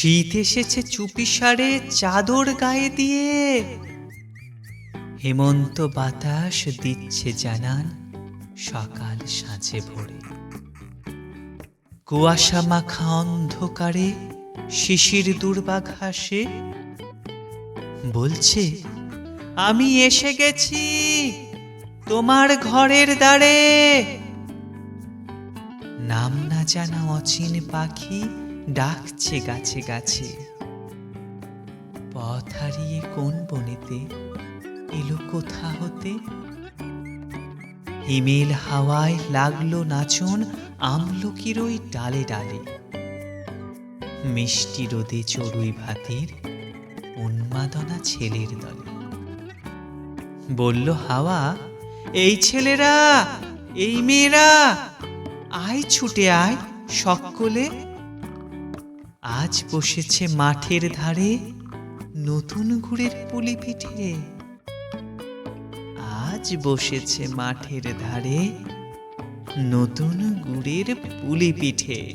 শীত এসেছে চুপিসারে চাদর গায়ে দিয়ে। হেমন্ত বাতাস দিচ্ছে জানান সকাল সাঁঝে ভোরে। কুয়াশা মাখা অন্ধকারে শিশির দুর্বাগ হাসে বলছে, আমি এসে গেছি তোমার ঘরের দ্বারে। নাম না জানা অচিন পাখি ডাকছে, গাছে গাছে। পথ হারিয়ে কোন বনেতে এলো কোথা হতে? হিমেল হাওয়ায় লাগল নাচন আমলকির ওই ডালে ডালে। মিষ্টি রোদে চড়ুই ভাতের উন্মাদনা ছেলের দলে। বলল, হাওয়া, এই ছেলেরা, এই মেয়েরা, আয় ছুটে আয় সকলে। আজ বসেছে মাঠের ধারে নতুন গুড়ের পুলি পিঠে। আজ বসেছে মাঠের ধারে নতুন গুড়ের পুলি পিঠে।